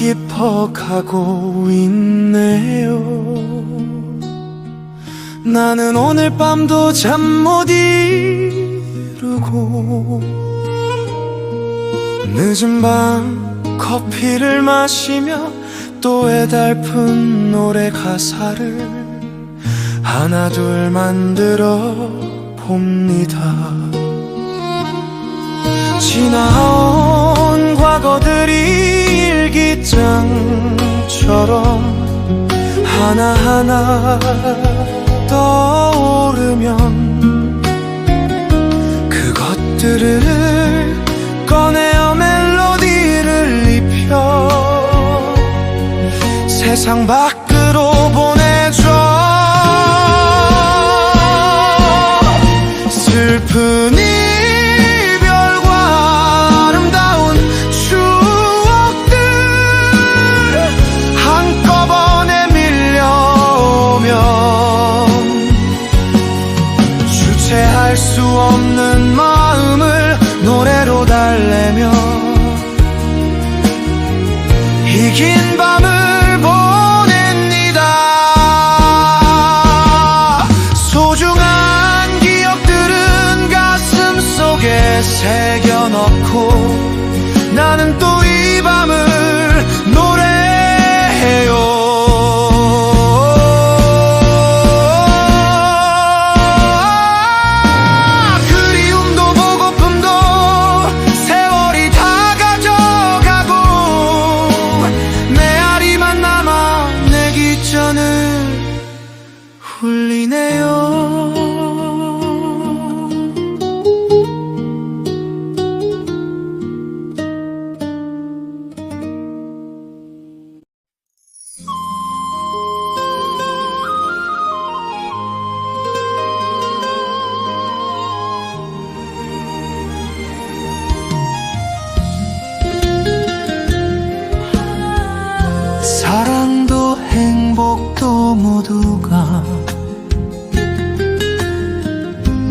깊어가고 있네요. 나는 오늘 밤도 잠 못 이루고 늦은 밤 커피를 마시며 또 애달픈 노래 가사를 하나 둘 만들어 봅니다. 지나온 과거들이 일기장처럼 하나하나 떠오르면 그것들을 꺼내어 멜로디를 입혀 세상 밖 이긴 모두가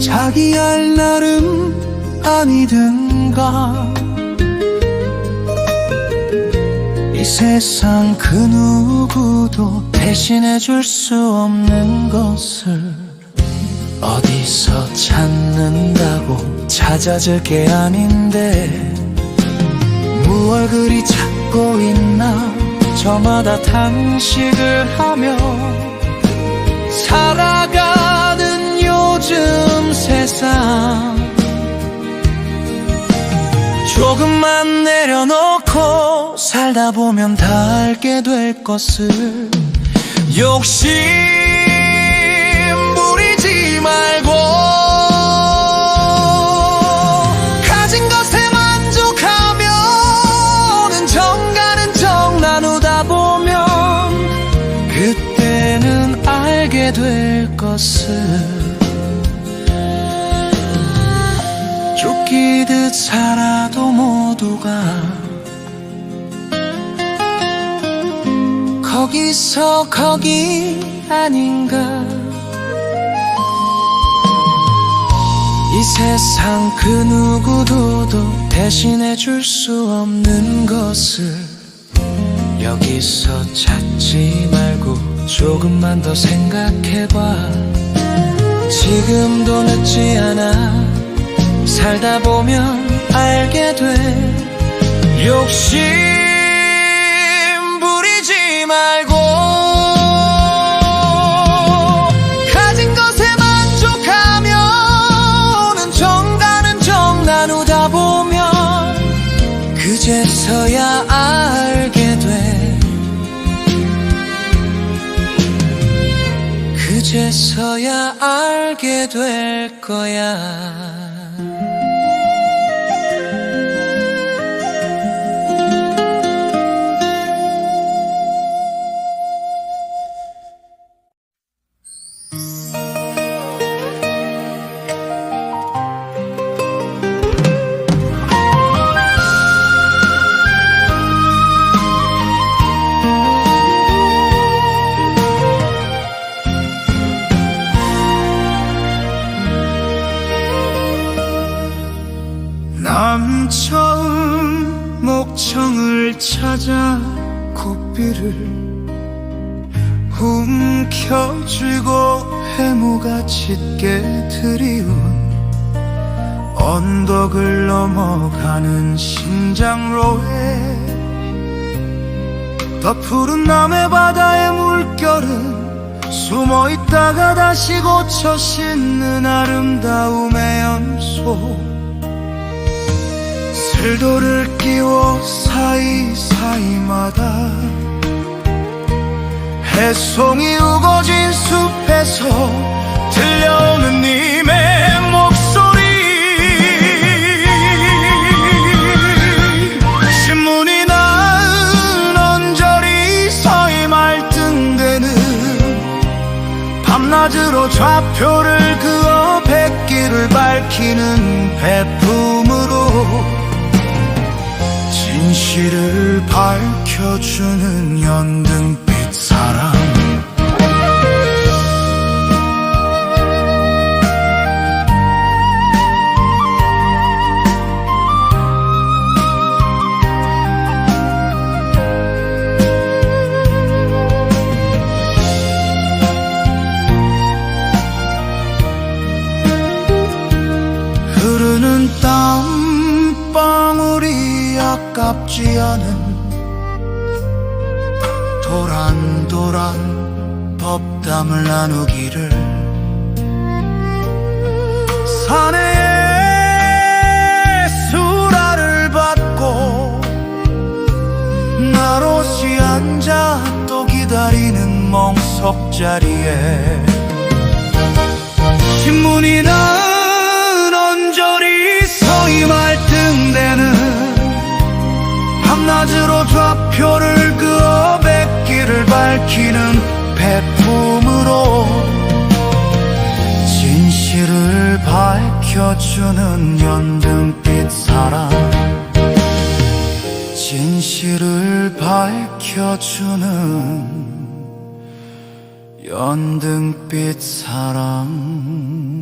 자기 할 나름 아니든가 이 세상 그 누구도 대신해 줄 수 없는 것을 어디서 찾는다고 찾아질 게 아닌데 무얼 그리 찾고 있나 저마다 단식을 하며 살아가는 요즘 세상. 조금만 내려놓고 살다 보면 다 알게 될 것을. 욕심 살아도 모두가 거기서 거기 아닌가. 이 세상 그 누구도 대신해 줄 수 없는 것을 여기서 찾지 말고 조금만 더 생각해봐. 지금도 늦지 않아 살다 보면 알게 돼. 욕심 부리지 말고. 가진 것에 만족하며 오는 정가는 정 나누다 보면 그제서야 알게 돼. 그제서야 알게 될 거야 남처음 목청을 찾아 고삐를 움켜쥐고 해무가 짙게 드리운 언덕을 넘어가는 심장로에 더 푸른 남해 바다의 물결은 숨어 있다가 다시 고쳐 씻는 아름다움의 연속 슬도를 끼워 사이사이마다 해송이 우거진 숲에서 들려오는 님의 목소리. 신문이 낳은 언저리 서이 말등대는 밤낮으로 좌표를 그어 백길을 밝히는 배품 진실을 밝혀주는 연등빛 아깝지 않은 도란도란 법담을 나누기를 사내의 수라를 받고 나롯이 앉아 또 기다리는 멍석 자리에 신문이 난 표를 그어 백길을 밝히는 배품으로 진실을 밝혀주는 연등빛 사랑. 진실을 밝혀주는 연등빛 사랑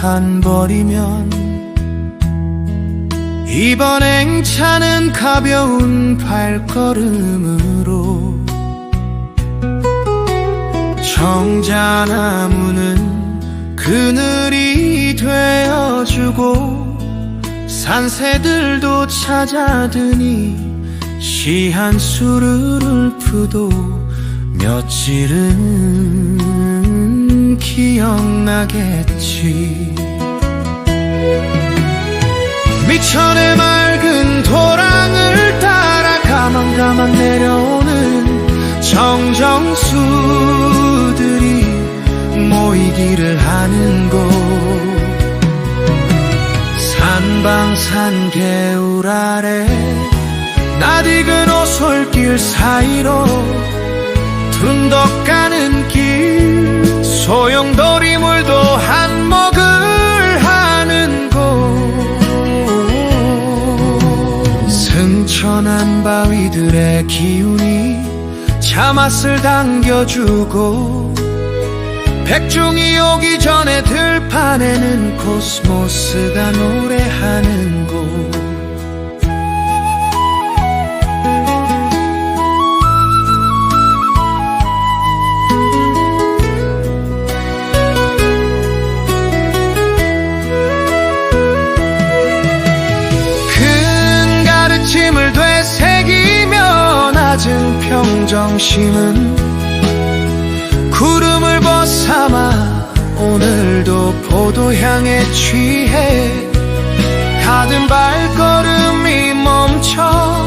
한 벌이면 이번 행차는 가벼운 발걸음으로 정자나무는 그늘이 되어주고 산새들도 찾아드니 시한 수를 푸도 며칠은 기억나겠지 미천의 맑은 도랑을 따라 가만 가만 내려오는 정정수들이 모이기를 하는 곳. 산방산 개울 아래 낯익은 오솔길 사이로 둔덕 가는 길 소용 바위들의 기운이 차 맛을 당겨주고 백중이 오기 전에 들판에는 코스모스가 노래하는 곳 낮은 평정심은 구름을 벗삼아 오늘도 포도향에 취해 가든 발걸음이 멈춰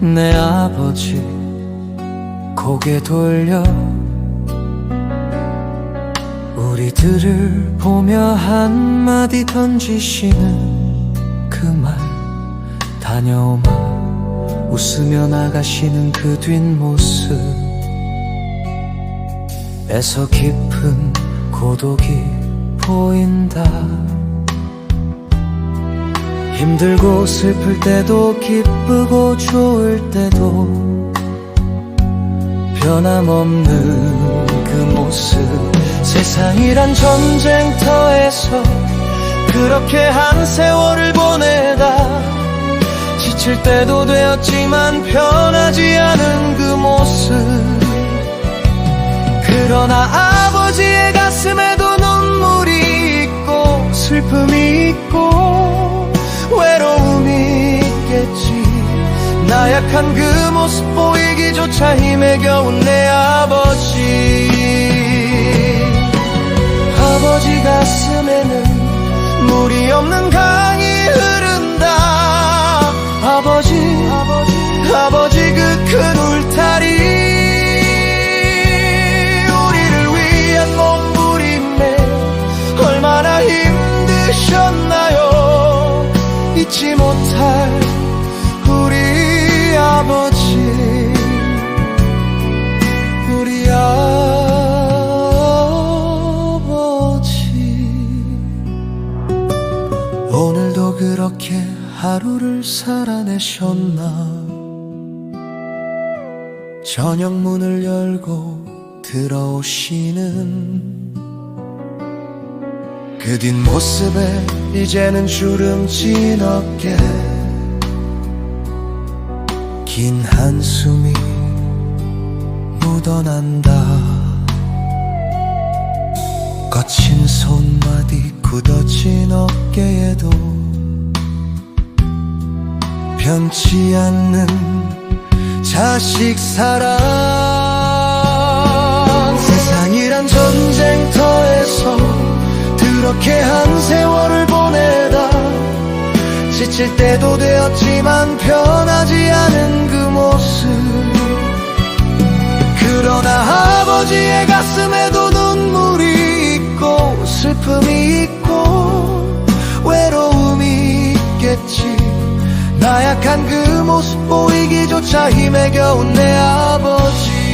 내 아버지 고개 돌려. 우리들을 보며 한마디 던지시는 그 말. 다녀오마 웃으며 나가시는 그 뒷모습. 에서 깊은 고독이 보인다 힘들고 슬플 때도 기쁘고 좋을 때도 변함없는 그 모습. 세상이란 전쟁터에서 그렇게 한 세월을 보내다 지칠 때도 되었지만 변하지 않은 그 모습. 그러나 아버지의 가슴에도 눈물이 있고 슬픔이 있고 나약한 그 모습 보이기조차 힘에 겨운 내 아버지. 아버지 가슴에는 물이 없는 강이 흐른 살아내셨나? 저녁 문을 열고 들어오시는 그 뒷모습에 이제는 주름진 어깨 긴 한숨이 묻어난다. 거친 손마디 굳어진 어깨에도 변치 않는 자식 사랑. 세상이란 전쟁터에서 그렇게 한 세월을 보내다 지칠 때도 되었지만 변하지 않은 그 모습. 그러나 아버지의 가슴에도 눈물이 있고 슬픔이 있고 외로움이 있겠지 나약한 그 모습 보이기조차 힘에 겨운 내 아버지